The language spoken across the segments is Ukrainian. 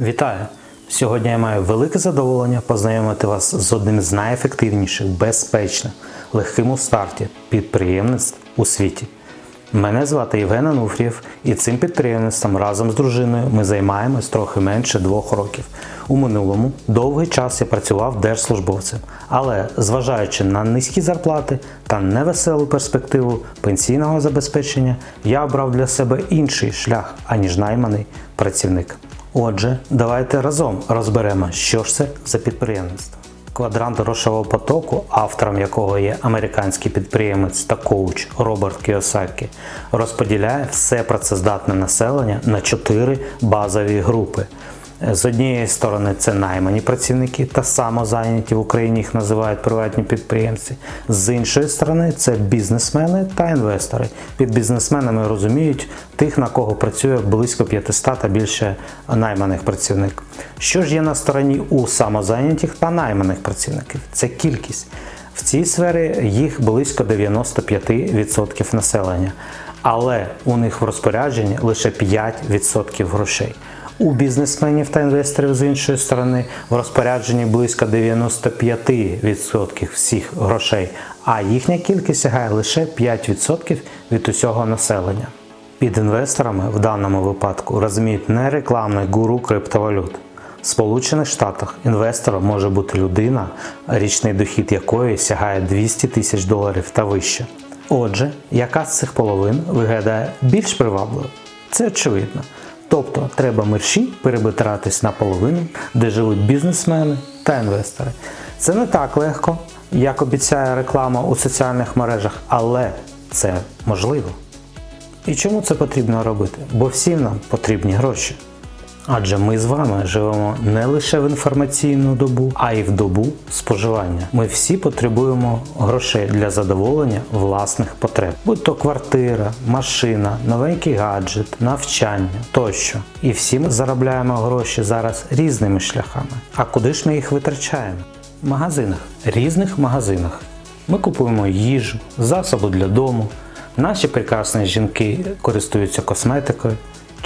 Вітаю! Сьогодні я маю велике задоволення познайомити вас з одним з найефективніших, безпечних, легким у старті підприємництв у світі. Мене звати Євген Ануфрієв, і цим підприємництвом разом з дружиною ми займаємось трохи менше двох років. У минулому довгий час я працював держслужбовцем, але зважаючи на низькі зарплати та невеселу перспективу пенсійного забезпечення, я обрав для себе інший шлях, аніж найманий працівник. Отже, давайте разом розберемо, що ж це за підприємництво. Квадрант грошового потоку, автором якого є американський підприємець та коуч Роберт Кіосакі, розподіляє все працездатне населення на чотири базові групи. З однієї сторони це наймані працівники та самозайняті в Україні їх називають приватні підприємці. З іншої сторони це бізнесмени та інвестори. Під бізнесменами розуміють тих, на кого працює близько 500 та більше найманих працівників. Що ж є на стороні у самозайнятих та найманих працівників? Це кількість. В цій сфері їх близько 95% населення, але у них в розпорядженні лише 5% грошей. У бізнесменів та інвесторів з іншої сторони в розпорядженні близько 95% всіх грошей, а їхня кількість сягає лише 5% від усього населення. Під інвесторами в даному випадку розуміють не рекламний гуру криптовалют. В Сполучених Штатах інвестором може бути людина, річний дохід якої сягає 200 тисяч доларів та вище. Отже, яка з цих половин виглядає більш привабливо? Це очевидно. Тобто треба мерші перебитратись на половину, де живуть бізнесмени та інвестори. Це не так легко, як обіцяє реклама у соціальних мережах, але це можливо. І чому це потрібно робити? Бо всім нам потрібні гроші. Адже ми з вами живемо не лише в інформаційну добу, а й в добу споживання. Ми всі потребуємо грошей для задоволення власних потреб, будь то квартира, машина, новенький гаджет, навчання тощо. І всі ми заробляємо гроші зараз різними шляхами. А куди ж ми їх витрачаємо? В магазинах, різних магазинах. Ми купуємо їжу, засоби для дому. Наші прекрасні жінки користуються косметикою.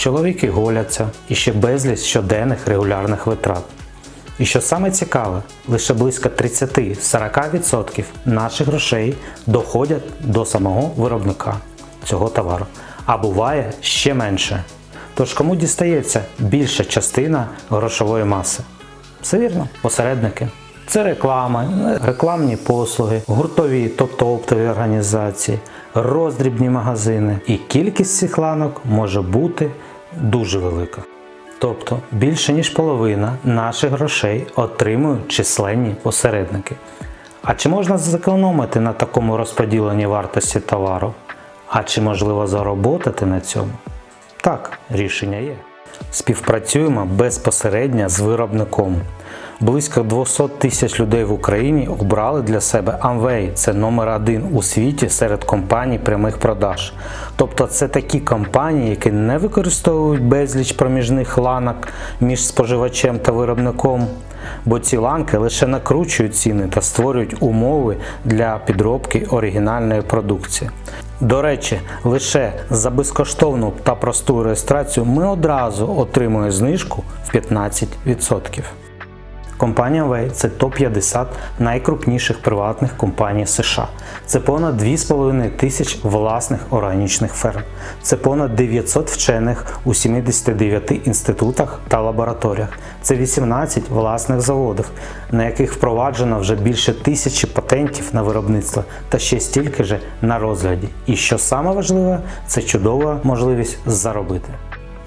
Чоловіки голяться і ще безліч щоденних регулярних витрат. І що саме цікаве, лише близько 30-40% наших грошей доходять до самого виробника цього товару, а буває ще менше. Тож кому дістається більша частина грошової маси? Все вірно, посередники. Це реклама, рекламні послуги, гуртові, тобто оптові організації, роздрібні магазини. І кількість цих ланок може бути дуже велика. Тобто більше ніж половина наших грошей отримують численні посередники. А чи можна зекономити на такому розподіленні вартості товару? А чи можливо зароботати на цьому? Так, рішення є. Співпрацюємо безпосередньо з виробником. Близько 200 тисяч людей в Україні обрали для себе Amway. Це номер один у світі серед компаній прямих продаж. Тобто це такі компанії, які не використовують безліч проміжних ланок між споживачем та виробником, бо ці ланки лише накручують ціни та створюють умови для підробки оригінальної продукції. До речі, лише за безкоштовну та просту реєстрацію ми одразу отримуємо знижку в 15%. Компанія Way – це топ-50 найкрупніших приватних компаній США. Це понад 2,5 тисяч власних органічних ферм. Це понад 900 вчених у 79 інститутах та лабораторіях. Це 18 власних заводів, на яких впроваджено вже більше тисячі патентів на виробництво та ще стільки же на розгляді. І що саме важливе, це чудова можливість заробити.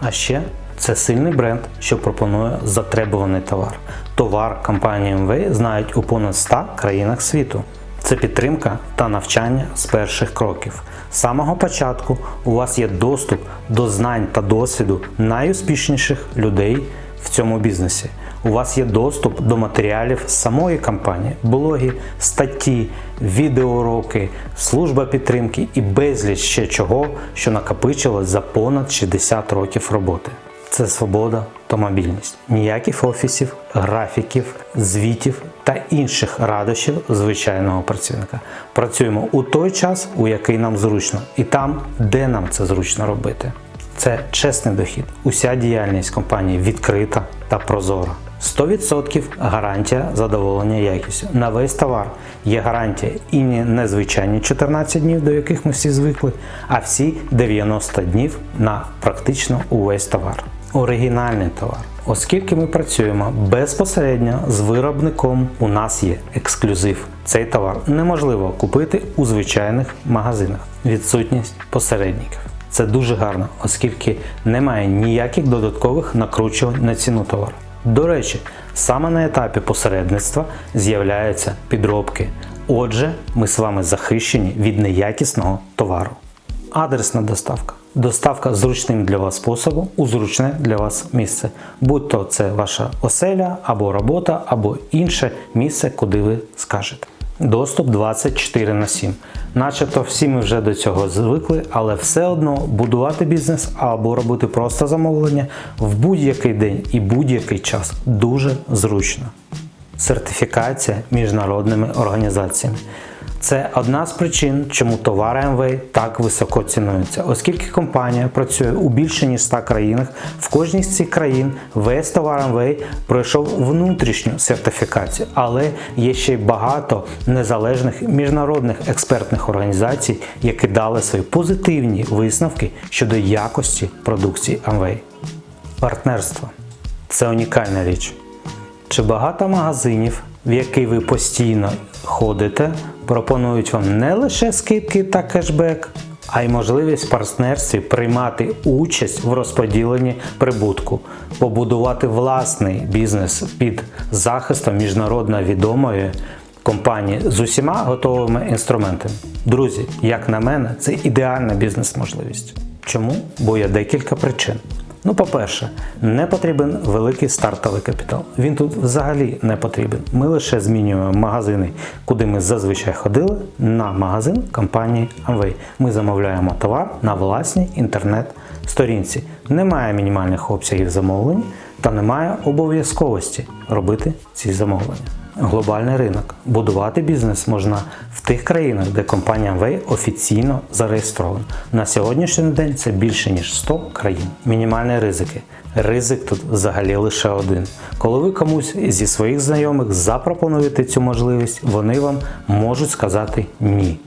А ще це сильний бренд, що пропонує затребуваний товар. Товар компанії MV знають у понад 100 країнах світу. Це підтримка та навчання з перших кроків. З самого початку у вас є доступ до знань та досвіду найуспішніших людей в цьому бізнесі. У вас є доступ до матеріалів самої компанії, блоги, статті, відеоуроки, служба підтримки і безліч ще чого, що накопичилось за понад 60 років роботи. Це свобода та мобільність. Ніяких офісів, графіків, звітів та інших радощів звичайного працівника. Працюємо у той час, у який нам зручно, і там, де нам це зручно робити. Це чесний дохід. Уся діяльність компанії відкрита та прозора. 100% гарантія задоволення якістю. На весь товар є гарантія і не незвичайні 14 днів, до яких ми всі звикли, а всі 90 днів на практично увесь товар. Оригінальний товар. Оскільки ми працюємо безпосередньо з виробником, у нас є ексклюзив. Цей товар неможливо купити у звичайних магазинах. Відсутність посередників. Це дуже гарно, оскільки немає ніяких додаткових накручувань на ціну товару. До речі, саме на етапі посередництва з'являються підробки. Отже, ми з вами захищені від неякісного товару. Адресна доставка. Доставка зручним для вас способом у зручне для вас місце. Будь то це ваша оселя або робота, або інше місце, куди ви скажете. Доступ 24 на 7. Начебто всі ми вже до цього звикли, але все одно будувати бізнес або робити просто замовлення в будь-який день і будь-який час дуже зручно. Сертифікація міжнародними організаціями. Це одна з причин, чому товари МВ так високо цінуються, оскільки компанія працює у більше ніж 100 країнах. В кожній з цих країн весь товар МВ пройшов внутрішню сертифікацію, але є ще й багато незалежних міжнародних експертних організацій, які дали свої позитивні висновки щодо якості продукції МВ. Партнерство це унікальна річ. Чи багато магазинів, в які ви постійно ходите, пропонують вам не лише скидки та кешбек, а й можливість в партнерстві приймати участь в розподіленні прибутку, побудувати власний бізнес під захистом міжнародно відомої компанії з усіма готовими інструментами. Друзі, як на мене, це ідеальна бізнес-можливість. Чому? Бо є декілька причин. Ну, по-перше, не потрібен великий стартовий капітал. Він тут взагалі не потрібен. Ми лише змінюємо магазини, куди ми зазвичай ходили, на магазин компанії Amway. Ми замовляємо товар на власній інтернет-сторінці. Немає мінімальних обсягів замовлень та немає обов'язковості робити ці замовлення. Глобальний ринок. Будувати бізнес можна в тих країнах, де компанія Amway офіційно зареєстрована. На сьогоднішній день це більше ніж 100 країн. Мінімальні ризики. Ризик тут взагалі лише один. Коли ви комусь зі своїх знайомих запропонуєте цю можливість, вони вам можуть сказати ні.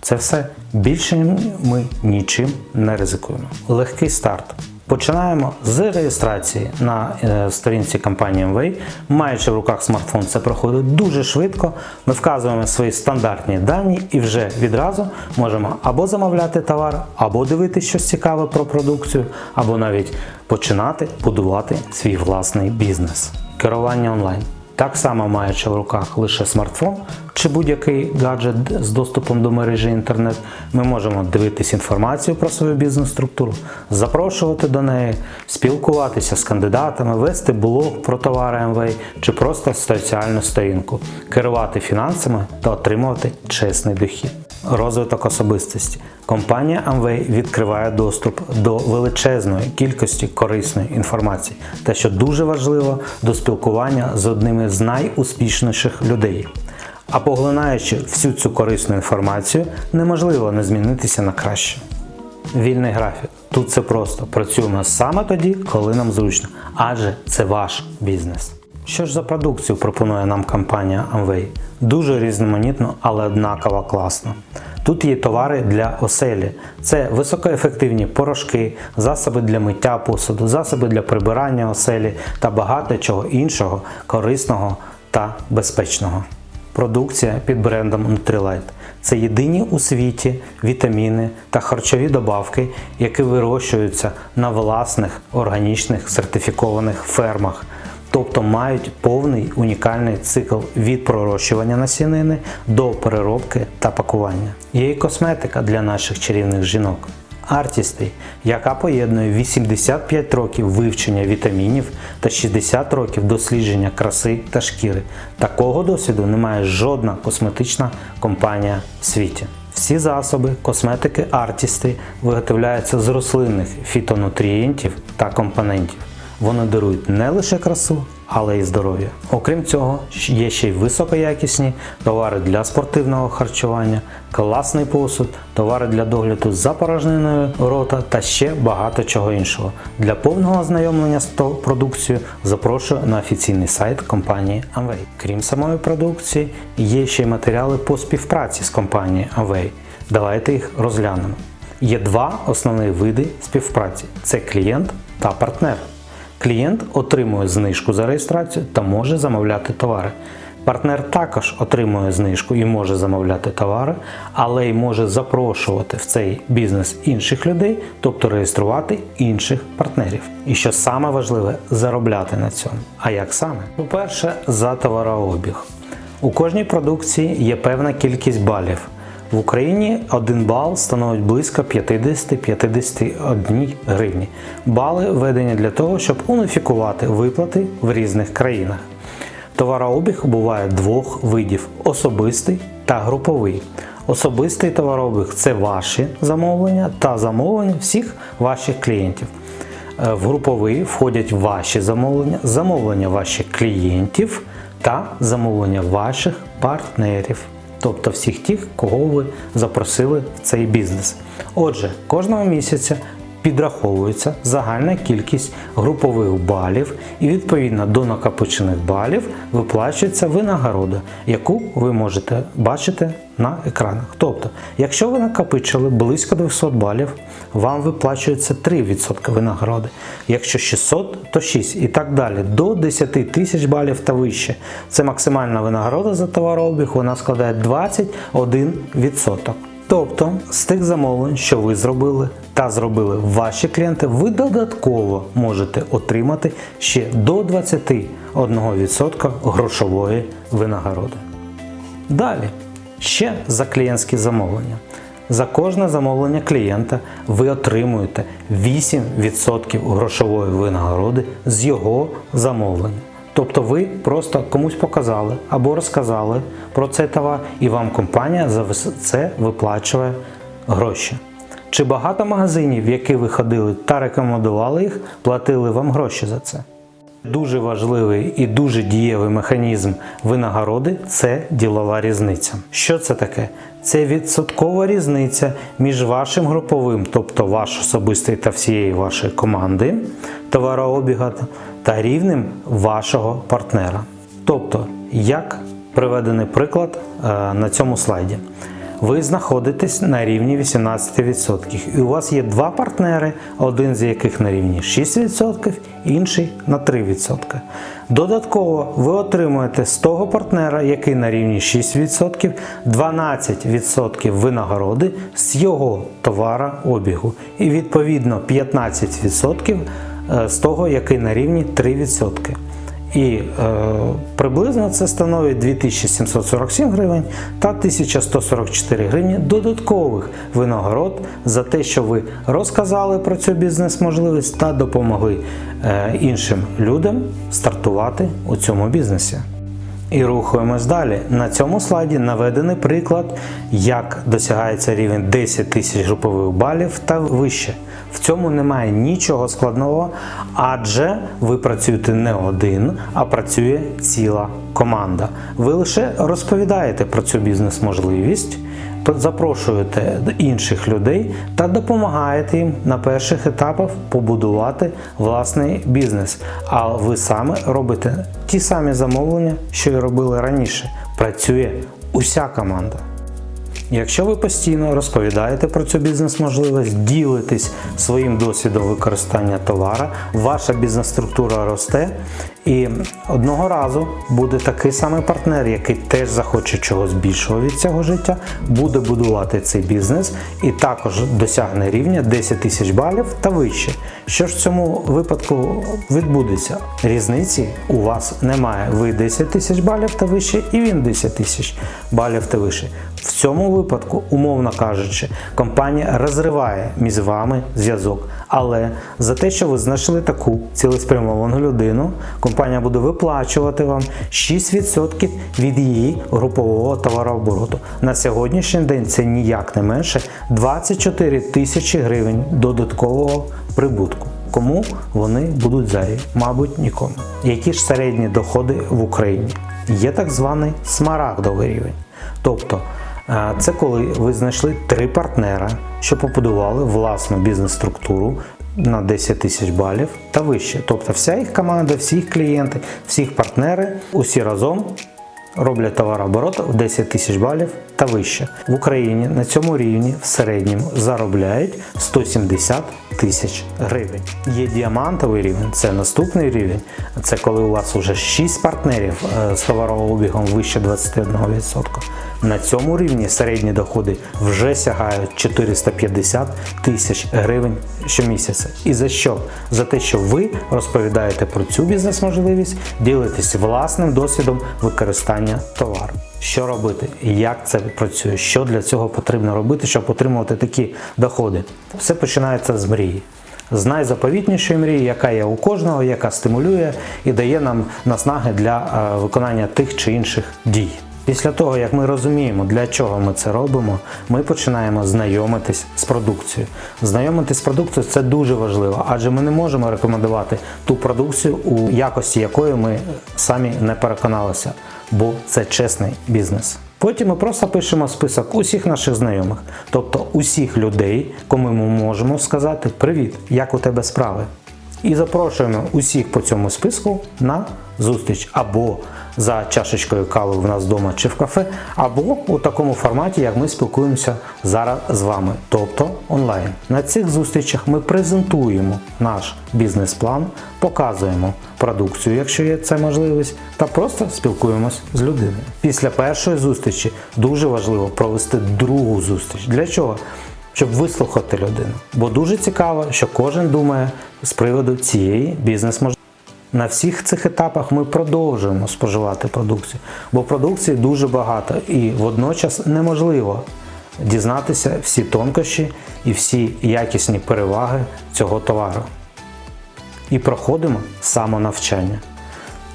Це все. Більше ми нічим не ризикуємо. Легкий старт. Починаємо з реєстрації на е, сторінці компанії MWay. Маючи в руках смартфон, це проходить дуже швидко. Ми вказуємо свої стандартні дані і вже відразу можемо або замовляти товар, або дивитися щось цікаве про продукцію, або навіть починати будувати свій власний бізнес. Керування онлайн. Так само маючи в руках лише смартфон чи будь-який гаджет з доступом до мережі інтернет, ми можемо дивитися інформацію про свою бізнес-структуру, запрошувати до неї, спілкуватися з кандидатами, вести блог про товари МВ чи просто соціальну сторінку, керувати фінансами та отримувати чесний дохід. Розвиток особистості. Компанія Amway відкриває доступ до величезної кількості корисної інформації, та що дуже важливо, до спілкування з одними з найуспішніших людей. А поглинаючи всю цю корисну інформацію, неможливо не змінитися на краще. Вільний графік. Тут це просто. Працюємо саме тоді, коли нам зручно, адже це ваш бізнес. Що ж за продукцію пропонує нам компанія Amway? Дуже різноманітно, але однаково класно. Тут є товари для оселі. Це високоефективні порошки, засоби для миття посуду, засоби для прибирання оселі та багато чого іншого корисного та безпечного. Продукція під брендом Nutrilite. Це єдині у світі вітаміни та харчові добавки, які вирощуються на власних органічних сертифікованих фермах, тобто мають повний унікальний цикл від пророщування насінини до переробки та пакування. Є і косметика для наших чарівних жінок. Artistry, яка поєднує 85 років вивчення вітамінів та 60 років дослідження краси та шкіри. Такого досвіду не має жодна косметична компанія в світі. Всі засоби косметики Artistry виготовляються з рослинних фітонутрієнтів та компонентів. Вони дарують не лише красу, але й здоров'я. Окрім цього, є ще й високоякісні товари для спортивного харчування, класний посуд, товари для догляду за порожниною рота та ще багато чого іншого. Для повного ознайомлення з продукцією запрошую на офіційний сайт компанії Amway. Крім самої продукції, є ще й матеріали по співпраці з компанією Amway. Давайте їх розглянемо. Є два основні види співпраці: це клієнт та партнер. Клієнт отримує знижку за реєстрацію та може замовляти товари. Партнер також отримує знижку і може замовляти товари, але й може запрошувати в цей бізнес інших людей, тобто реєструвати інших партнерів. І що саме важливе, заробляти на цьому. А як саме? По-перше, за товарообіг. У кожній продукції є певна кількість балів. В Україні 1 бал становить близько 50-51 гривні. Бали введені для того, щоб уніфікувати виплати в різних країнах. Товарообіг буває двох видів: особистий та груповий. Особистий товарообіг це ваші замовлення та замовлення всіх ваших клієнтів. Е, В груповий входять ваші замовлення, замовлення ваших клієнтів та замовлення ваших партнерів, тобто всіх тих, кого ви запросили в цей бізнес. Отже, кожного місяця підраховується загальна кількість групових балів і відповідно до накопичених балів виплачується винагорода, яку ви можете бачити на екранах. Тобто, якщо ви накопичили близько 200 балів, вам виплачується 3% винагороди. Якщо 600, то 6 і так далі. До 10 тисяч балів та вище. Це максимальна винагорода за товарообіг, вона складає 21%. Тобто з тих замовлень, що ви зробили та зробили ваші клієнти, ви додатково можете отримати ще до 21% грошової винагороди. Далі, ще за клієнтські замовлення. За кожне замовлення клієнта ви отримуєте 8% грошової винагороди з його замовлення. Тобто ви просто комусь показали або розказали про цей товар, і вам компанія за це виплачує гроші. Чи багато магазинів, в які ви ходили та рекомендували їх, платили вам гроші за це? Дуже важливий і дуже дієвий механізм винагороди це ділова різниця. Що це таке? Це відсоткова різниця між вашим груповим, тобто ваш особистий та всієї вашої команди, товарообіга та рівнем вашого партнера. Тобто, як приведений приклад е, на цьому слайді. Ви знаходитесь на рівні 18%. І у вас є два партнери, один з яких на рівні 6%, інший на 3%. Додатково ви отримуєте з того партнера, який на рівні 6%, 12% винагороди з його товарообігу. І відповідно 15% е, з того, який на рівні 3%. І е, приблизно це становить 2747 гривень та 1144 гривні додаткових винагород за те, що ви розказали про цю бізнес-можливість та допомогли е, іншим людям стартувати у цьому бізнесі. І рухаємось далі. На цьому слайді наведений приклад, як досягається рівень 10 тисяч групових балів та вище. В цьому немає нічого складного, адже ви працюєте не один, а працює ціла команда. Ви лише розповідаєте про цю бізнес-можливість, запрошуєте інших людей та допомагаєте їм на перших етапах побудувати власний бізнес. А ви саме робите ті самі замовлення, що і робили раніше. Працює уся команда. Якщо ви постійно розповідаєте про цю бізнес-можливість, ділитесь своїм досвідом використання товара, ваша бізнес-структура росте, і одного разу буде такий самий партнер, який теж захоче чогось більшого від цього життя, буде будувати цей бізнес і також досягне рівня 10 тисяч балів та вище. Що ж в цьому випадку відбудеться? Різниці у вас немає. Ви 10 тисяч балів та вище, і він 10 тисяч балів та вище. В цьому випадку, умовно кажучи, компанія розриває між вами зв'язок. Але за те, що ви знайшли таку цілеспрямовану людину, компанія буде виплачувати вам 6% від її групового товарообороту. На сьогоднішній день це ніяк не менше 24 тисячі гривень додаткового прибутку. Кому вони будуть зайві? Мабуть, нікому. Які ж середні доходи в Україні? Є так званий смарагдовий рівень. Тобто, е, це коли ви знайшли три партнера, що побудували власну бізнес-структуру на 10 тисяч балів та вище. Тобто, вся їх команда, всі їх клієнти, всі їх партнери, усі разом роблять товарооборот в 10 тисяч балів та вище. В Україні на цьому рівні в середньому заробляють 170 тисяч гривень. Є діамантовий рівень, це наступний рівень. Це коли у вас вже 6 партнерів е, з товарообігом вище 21%. На цьому рівні середні доходи вже сягають 450 тисяч гривень щомісяця. І за що? За те, що ви розповідаєте про цю бізнес-можливість, ділитесь власним досвідом використання товару. Що робити? Як це працює? Що для цього потрібно робити, щоб отримувати такі доходи? Все починається з мрії. З найзаповітнішої мрії, яка є у кожного, яка стимулює і дає нам наснаги для е, виконання тих чи інших дій. Після того, як ми розуміємо, для чого ми це робимо, ми починаємо знайомитись з продукцією. Знайомитись з продукцією це дуже важливо, адже ми не можемо рекомендувати ту продукцію, у якості якої ми самі не переконалися, бо це чесний бізнес. Потім ми просто пишемо список усіх наших знайомих, тобто усіх людей, кому ми можемо сказати Привіт, як у тебе справи? І запрошуємо усіх по цьому списку на зустріч або за чашечкою кави в нас вдома чи в кафе, або у такому форматі, як ми спілкуємося зараз з вами, тобто онлайн. На цих зустрічах ми презентуємо наш бізнес-план, показуємо продукцію, якщо є це можливість, та просто спілкуємось з людиною. Після першої зустрічі дуже важливо провести другу зустріч. Для чого? щоб вислухати людину. Бо дуже цікаво, що кожен думає з приводу цієї бізнес-можливості. На всіх цих етапах ми продовжуємо споживати продукцію, бо продукції дуже багато і водночас неможливо дізнатися всі тонкощі і всі якісні переваги цього товару. І проходимо самонавчання.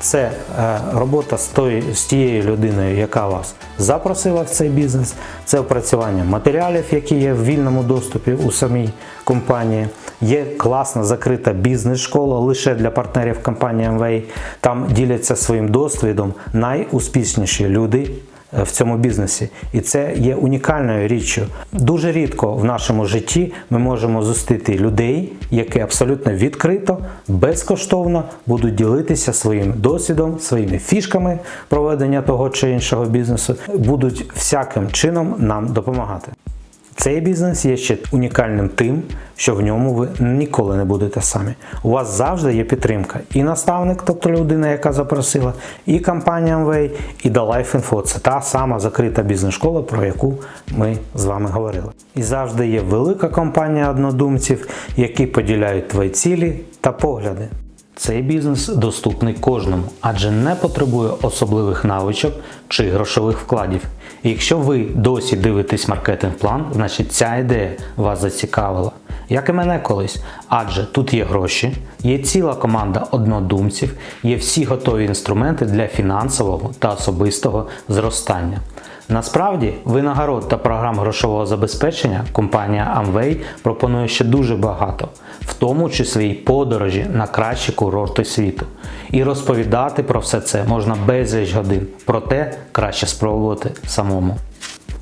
Це е, робота з, тої, з тією людиною, яка вас запросила в цей бізнес, це опрацювання матеріалів, які є в вільному доступі у самій компанії. Є класна закрита бізнес-школа лише для партнерів компанії Amway. Там діляться своїм досвідом найуспішніші люди е, в цьому бізнесі, і це є унікальною річчю. Дуже рідко в нашому житті ми можемо зустріти людей, які абсолютно відкрито, безкоштовно будуть ділитися своїм досвідом, своїми фішками проведення того чи іншого бізнесу, будуть всяким чином нам допомагати. Цей бізнес є ще унікальним тим, що в ньому ви ніколи не будете самі. У вас завжди є підтримка. І наставник, тобто людина, яка запросила, і компанія Amway, і The Life Info. Це та сама закрита бізнес-школа, про яку ми з вами говорили. І завжди є велика компанія однодумців, які поділяють твої цілі та погляди. Цей бізнес доступний кожному, адже не потребує особливих навичок чи грошових вкладів. Якщо ви досі дивитесь маркетинг-план, значить ця ідея вас зацікавила. Як і мене колись, адже тут є гроші, є ціла команда однодумців, є всі готові інструменти для фінансового та особистого зростання. Насправді, винагород та програм грошового забезпечення компанія Amway пропонує ще дуже багато, в тому числі й подорожі на кращі курорти світу. І розповідати про все це можна безліч годин, проте краще спробувати самому.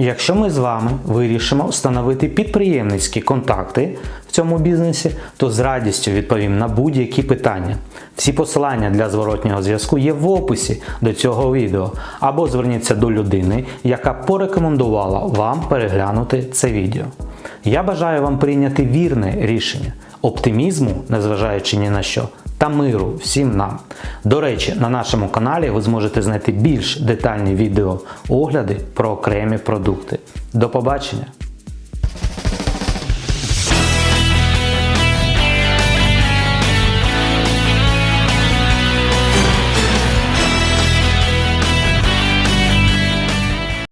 Якщо ми з вами вирішимо встановити підприємницькі контакти в цьому бізнесі, то з радістю відповім на будь-які питання. Всі посилання для зворотнього зв'язку є в описі до цього відео, або зверніться до людини, яка порекомендувала вам переглянути це відео. Я бажаю вам прийняти вірне рішення, оптимізму, незважаючи ні на що, та миру всім нам. До речі, на нашому каналі ви зможете знайти більш детальні відео огляди про окремі продукти. До побачення!